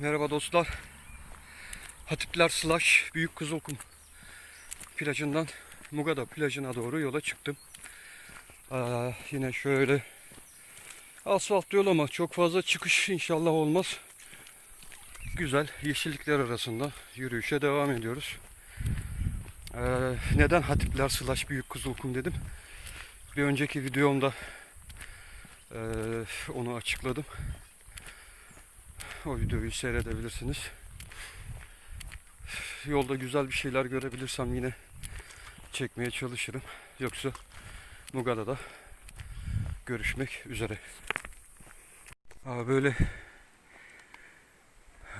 Merhaba dostlar. Hatipler Slash Büyük Kızılkum plajından Mugada plajına doğru yola çıktım. Aa, yine şöyle asfalt yol ama çok fazla çıkış inşallah olmaz. Güzel yeşillikler arasında yürüyüşe devam ediyoruz. Ee, neden Hatipler Slash Büyük Kızılkum dedim. Bir önceki videomda eee, onu açıkladım. O videoyu seyredebilirsiniz. Yolda güzel bir şeyler görebilirsem yine çekmeye çalışırım. Yoksa Mugada'da görüşmek üzere. Aa, böyle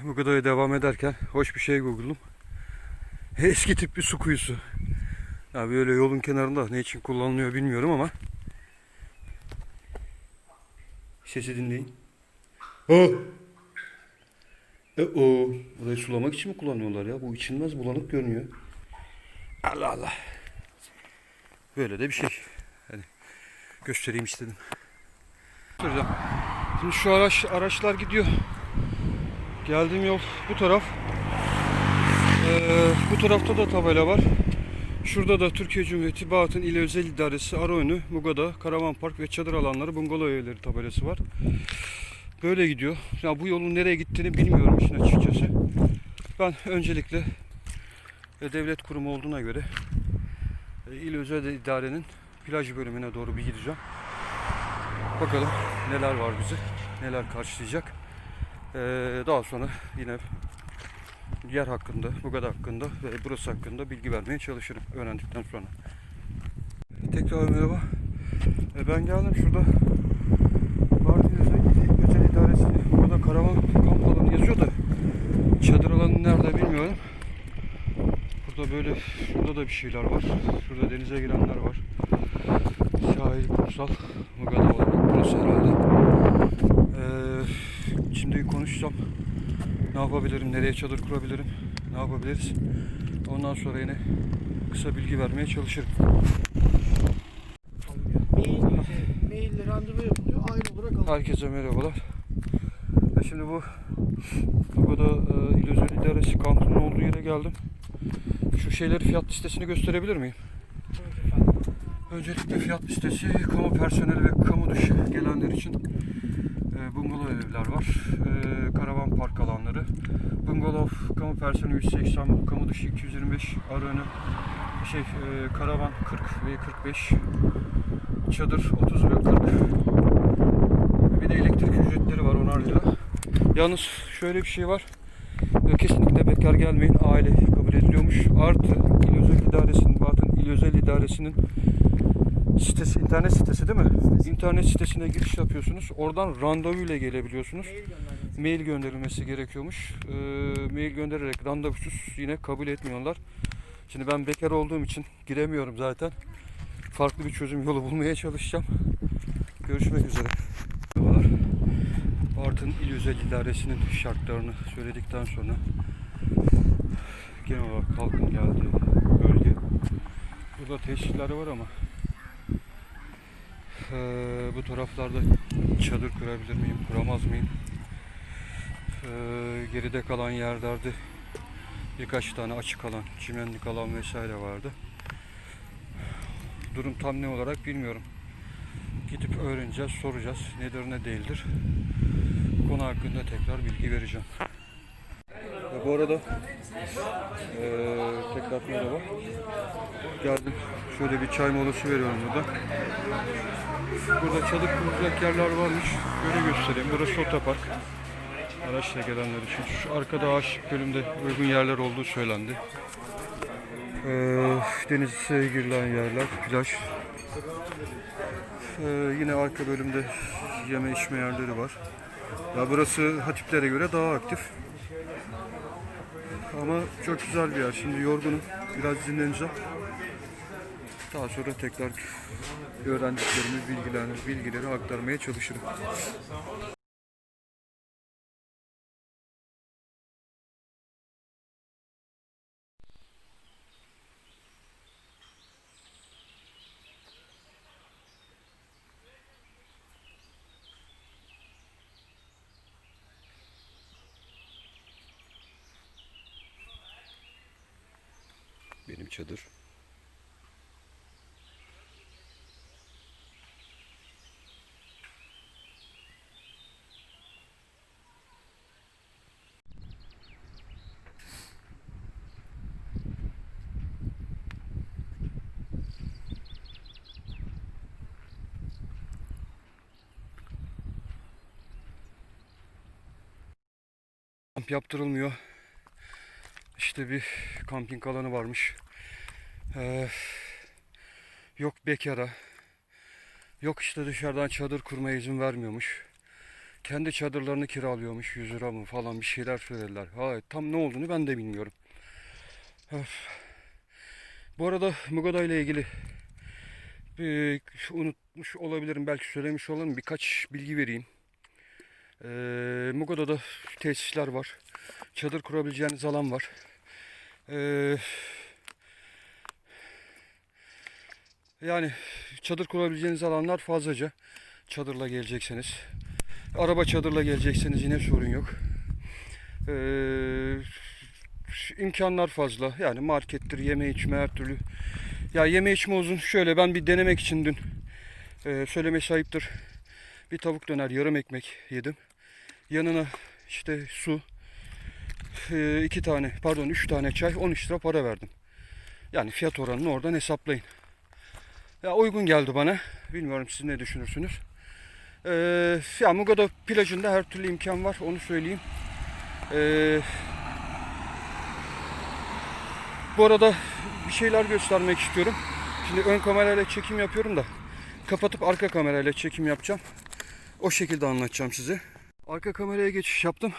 Mugada'ya devam ederken hoş bir şey google'um. Eski tip bir su kuyusu. Ya böyle yolun kenarında ne için kullanılıyor bilmiyorum ama sesi dinleyin. Oh! E o burayı sulamak için mi kullanıyorlar ya? Bu içilmez bulanık görünüyor. Allah Allah. Böyle de bir şey. Hani göstereyim istedim. Şimdi şu araç araçlar gidiyor. Geldiğim yol bu taraf. Ee, bu tarafta da tabela var. Şurada da Türkiye Cumhuriyeti Bağat'ın İl Özel İdaresi Araönü, Mugada, Karavan Park ve Çadır Alanları Bungalov Evleri tabelası var. Böyle gidiyor. Ya bu yolun nereye gittiğini bilmiyorum işin açıkçası. Ben öncelikle e, devlet kurumu olduğuna göre e, İl Özel İdare'nin plaj bölümüne doğru bir gideceğim. Bakalım neler var bizi, neler karşılayacak. Ee, daha sonra yine yer hakkında, Mugada hakkında ve burası hakkında bilgi vermeye çalışırım öğrendikten sonra. Tekrar merhaba. E, Ben geldim şurada Mardin Özel, Özel İdaresi burada karavan kamp alanı yazıyor da çadır alanı nerede bilmiyorum. Burada böyle şurada da bir şeyler var. Şurada denize girenler var. Sahil, kumsal, Mugada olarak burası herhalde. Ee, şimdi konuşacağım. Ne yapabilirim, nereye çadır kurabilirim, ne yapabiliriz. Ondan sonra yine kısa bilgi vermeye çalışırım. Mail, maille randevu yapılıyor. Aynı olarak alıyor. Herkese merhabalar. Şimdi bu burada e, İl Özel İdaresi kampının olduğu yere geldim. Şu şeyleri fiyat listesini gösterebilir miyim? Öncelikle fiyat listesi kamu personeli ve kamu dışı gelenler için e, bungalov evler var. E, karavan park alanları. Bungalov kamu personeli 180, kamu dışı 225, Arönü şey e, karavan 40 ve 45, çadır 30 ve 40. Bir de elektrik ücretleri var onar lira. Yalnız şöyle bir şey var. Kesinlikle bekar gelmeyin. Aile kabul ediliyormuş. Artı İl Özel İdaresi'nin, Batın İl Özel İdaresi'nin sitesi, internet sitesi değil mi? İnternet sitesine giriş yapıyorsunuz. Oradan randevu ile gelebiliyorsunuz. Mail. Mail gönderilmesi gerekiyormuş. E, mail göndererek randevusuz yine kabul etmiyorlar. Şimdi ben bekar olduğum için giremiyorum zaten. Farklı bir çözüm yolu bulmaya çalışacağım. Görüşmek üzere. Bartın İl Özel şartlarını söyledikten sonra genel olarak halkın geldiği bölge. Burada tesisler var ama eee, bu taraflarda çadır kurabilir miyim, kuramaz mıyım? Eee, geride kalan yerlerde birkaç tane açık alan, çimenlik alan vesaire vardı. Durum tam ne olarak bilmiyorum. Gidip öğreneceğiz, soracağız. Nedir ne değildir. Konu hakkında tekrar bilgi vereceğim. Ve bu arada eee tekrar merhaba. Geldim. Şöyle bir çay molası veriyorum burada. Burada çadır kurulacak yerler varmış. Şöyle göstereyim. Burası otopark. Araçla gelenler için. Şu arkada ağaç bölümde uygun yerler olduğu söylendi. Ee, denize girilen yerler, plaj. Ee, yine arka bölümde yeme içme yerleri var. Ya burası hatiplere göre daha aktif. Ama çok güzel bir yer. Şimdi yorgunum. Biraz dinleneceğim. Daha sonra tekrar öğrendiklerimi, bilgilerini, bilgileri aktarmaya çalışırım. Benim çadır. Kamp yaptırılmıyor. İşte bir kamping alanı varmış. Ee, yok bekara. Yok işte dışarıdan çadır kurmaya izin vermiyormuş. Kendi çadırlarını kiralıyormuş 100 lira mı falan bir şeyler söylediler. Hayır, tam ne olduğunu ben de bilmiyorum. Öf. Bu arada Mugoda ile ilgili bir, unutmuş olabilirim belki söylemiş olurum birkaç bilgi vereyim. Ee, Mugoda'da tesisler var. Çadır kurabileceğiniz alan var. Ee, yani çadır kurabileceğiniz alanlar fazlaca. Çadırla gelecekseniz. Araba çadırla gelecekseniz yine sorun yok. Ee, imkanlar fazla. Yani markettir, yeme içme her türlü. Ya yeme içme uzun. Şöyle ben bir denemek için dün e, söylemesi ayıptır. Bir tavuk döner yarım ekmek yedim. Yanına işte su, iki tane pardon üç tane çay 13 lira para verdim. Yani fiyat oranını oradan hesaplayın. Ya uygun geldi bana. Bilmiyorum siz ne düşünürsünüz. Ee, ya Mugoda plajında her türlü imkan var onu söyleyeyim. Ee, bu arada bir şeyler göstermek istiyorum. Şimdi ön kamerayla çekim yapıyorum da kapatıp arka kamerayla çekim yapacağım. O şekilde anlatacağım size. Arka kameraya geçiş yaptım.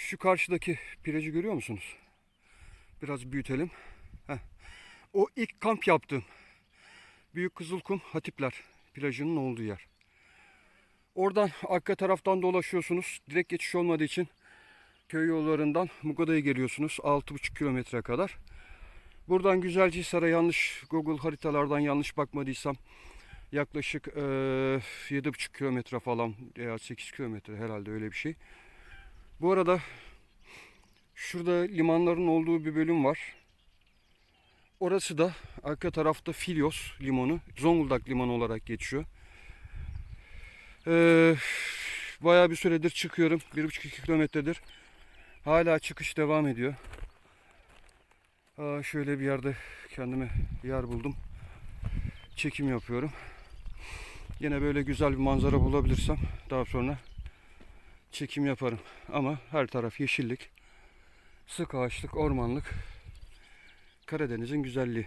Şu karşıdaki plajı görüyor musunuz? Biraz büyütelim. Heh. O ilk kamp yaptığım Büyük Kızılkum Hatipler plajının olduğu yer. Oradan arka taraftan dolaşıyorsunuz. Direkt geçiş olmadığı için köy yollarından Mugoda'ya geliyorsunuz. 6,5 kilometre kadar. Buradan Güzelcisar'a yanlış Google haritalardan yanlış bakmadıysam yaklaşık eee 7,5 kilometre falan veya 8 kilometre herhalde öyle bir şey. Bu arada şurada limanların olduğu bir bölüm var. Orası da arka tarafta Filyos limanı, Zonguldak limanı olarak geçiyor. Ee, bayağı bir süredir çıkıyorum. 1,5-2 kilometredir. Hala çıkış devam ediyor. Aa, şöyle bir yerde kendime yer buldum. Çekim yapıyorum. Yine böyle güzel bir manzara bulabilirsem daha sonra çekim yaparım. Ama her taraf yeşillik, sık ağaçlık, ormanlık. Karadeniz'in güzelliği.